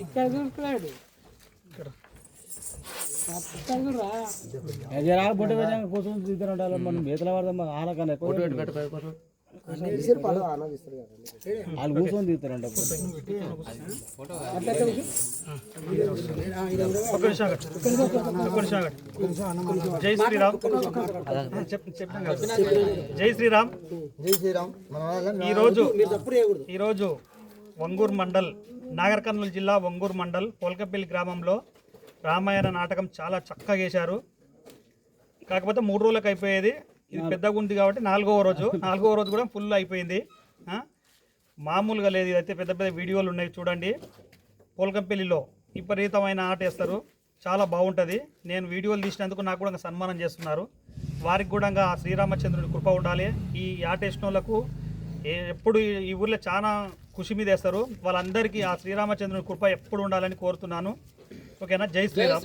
ఇక్కడ కూర్చొని ఉండాలి మనం బీతల ఆలకన్నా వాళ్ళు కూర్చొని. జై శ్రీరామ్. జై శ్రీరామ్ జై శ్రీరామ్ ఈరోజు ఈరోజు వంగూరు మండల్ నాగర్ కర్నూలు జిల్లా వంగూరు మండల్ పోల్కపల్లి గ్రామంలో రామాయణ నాటకం చాలా చక్కగా చేశారు. కాకపోతే మూడు రోజులకు అయిపోయేది. ఇది పెద్దగా ఉంది కాబట్టి నాలుగవ రోజు. నాలుగవ రోజు కూడా ఫుల్ అయిపోయింది? మామూలుగా లేదు. ఇదైతే పెద్ద పెద్ద వీడియోలు ఉన్నాయి చూడండి. పోల్కంపల్లిలో విపరీతమైన ఆట వేస్తారు. చాలా బాగుంటుంది. నేను వీడియోలు తీసినందుకు నాకు కూడా సన్మానం చేస్తున్నారు. వారికి కూడా శ్రీరామచంద్రుడి కృప ఉండాలి. ఈ ఆట వేసిన వాళ్ళకు ఎప్పుడు ఈ ఊర్లో చాలా ఖుషి మీద వేస్తారు. వాళ్ళందరికీ ఆ శ్రీరామచంద్రుని కృప ఎప్పుడు ఉండాలని కోరుతున్నాను. ఓకేనా? జై శ్రీరామ్.